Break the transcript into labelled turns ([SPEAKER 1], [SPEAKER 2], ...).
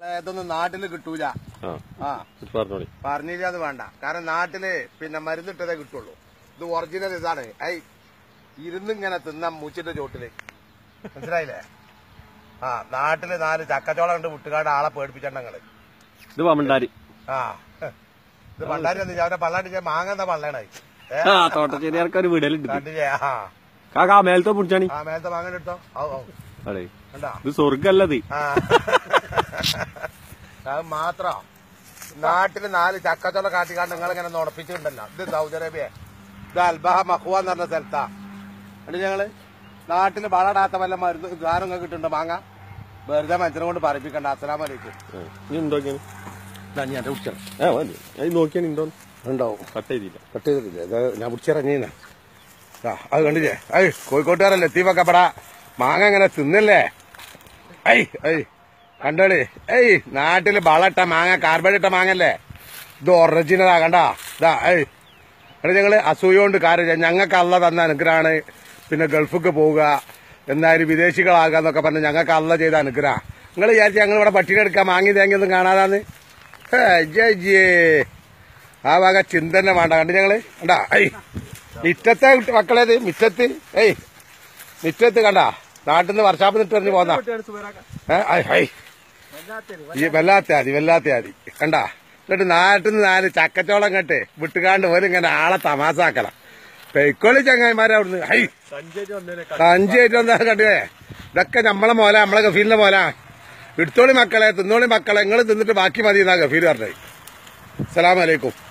[SPEAKER 1] ഇതൊന്നും നാട്ടിൽ കിട്ടൂല.
[SPEAKER 2] പറഞ്ഞില്ല
[SPEAKER 1] അത് വേണ്ട. കാരണം നാട്ടിൽ പിന്നെ മരുന്നിട്ടതേ കിട്ടുള്ളൂ. ഇത് ഒറിജിനൽ ഇതാണ് ഐ ഇരുന്നിങ്ങനെ തിന്നാം മൂച്ചിന്റെ ചോട്ടിൽ. മനസ്സിലായില്ലേ? ആ നാട്ടിൽ നാല് ചക്കച്ചോളം കണ്ട് വിട്ടുകാട് ആളെ പേടിപ്പിച്ചങ്ങൾ
[SPEAKER 2] ഇത് പമണ്ടാരി
[SPEAKER 1] ആ. ഇത് പണ്ടാരി എന്ന് അവരെ പള്ളാണ്ട് മാങ്ങന്ന പള്ളേണായി ഏ?
[SPEAKER 2] ആ തോട്ടച്ചേരിയാർക്ക് ഒരു വീടലുണ്ട് കാക്കാ മേലത്തെ പിടിച്ചാണി.
[SPEAKER 1] ആ മേലത്തെ മാങ്ങ എടുത്തോ
[SPEAKER 2] ഇത് സ്വർഗല്ലത്.
[SPEAKER 1] അത് മാത്രം. നാട്ടിൽ നാല് ചക്കച്ചോള നിങ്ങൾ ഇങ്ങനെ നുണപ്പിച്ചിട്ടുണ്ടല്ലോ. ഇത് സൗദി അറേബ്യ. ഇത് അൽബഹ മഹുവ എന്ന് പറഞ്ഞ സ്ഥലത്താ. എന്നിട്ട് ഞങ്ങൾ? നാട്ടിൽ വളടാത്ത വല്ല മരുന്ന് സാധനം കിട്ടുന്നുണ്ട്? മാങ്ങ? വെറുതെ മനുഷ്യനെ കൊണ്ട് പറയിപ്പിക്കണ്ട. അസ്സലാം വലൈക്കും ഞാൻ
[SPEAKER 2] ഉണ്ടോ
[SPEAKER 1] ഉണ്ടാവും
[SPEAKER 2] കട്ട് ചെയ്തില്ല.
[SPEAKER 1] കട്ട് ചെയ്തിട്ടില്ലേ. ഞാൻ അത് കണ്ടില്ലേ? ഐ കോഴിക്കോട്ടുകാരല്ലേ? തീ വെക്കപ്പെടാ. മാങ്ങ ഇങ്ങനെ തിന്നല്ലേ? ഐ ഐ. കണ്ടോളി. ഏയ് നാട്ടിൽ വളട്ട മാങ്ങ കാർബണിട്ട മാങ്ങല്ലേ ഇത് ഒറിജിനലാ കണ്ടാ? ഇതാ ഏയ്. എടാ ഞങ്ങൾ അസൂയോണ്ട് കാര്യം ഞങ്ങൾക്ക് അല്ല തന്ന അനുഗ്രഹമാണ്. പിന്നെ ഗൾഫിക്ക് പോവുക എന്നാലും വിദേശികളാകാന്നൊക്കെ പറഞ്ഞ് ഞങ്ങൾക്ക് അല്ല ചെയ്ത അനുഗ്രഹം. നിങ്ങൾ വിചാരിച്ച ഞങ്ങൾ ഇവിടെ പട്ടിണി മാങ്ങി തേങ്ങിയൊന്നും കാണാതാന്ന്? ഹേ, ജയ് ജയ്. ആ വക ചിന്തന്നെ വേണ്ട. കണ്ടു ഞങ്ങൾ? കണ്ടാ? ഐ മിറ്റത്തെ മക്കളേത് മിറ്റത്ത്. ഏയ്. മിറ്റത്ത് കണ്ടാ? നാട്ടിൽ നിന്ന് വർഷാപ്പ് നിട്ട് പറഞ്ഞു പോന്നാ. ഏ, ഐ, ഐ. ഈ വല്ലാത്ത ആദി വല്ലാത്ത ആദി കണ്ടാ? എന്നിട്ട് നാട്ടിൽ നിന്ന് നാല് ചക്കച്ചോളം കെട്ട് വിട്ടുകാണ്ട് പോലും ഇങ്ങനെ ആളെ തമാസാക്കണം. പെയ്ക്കോളി ചങ്ങായിമാരെ അവിടുന്ന്. ഹൈ. സഞ്ചായിട്ട് വന്നാ കണ്ടേ. ഇതൊക്കെ നമ്മളെ മോല നമ്മളെ ഗഫീലിന്റെ മോല. എടുത്തോളി മക്കളെ തിന്നോളി മക്കളെ. നിങ്ങൾ തിന്നിട്ട് ബാക്കി മതി എന്നാ ഗഫീൽ പറഞ്ഞത്. അസ്സലാമലൈക്കും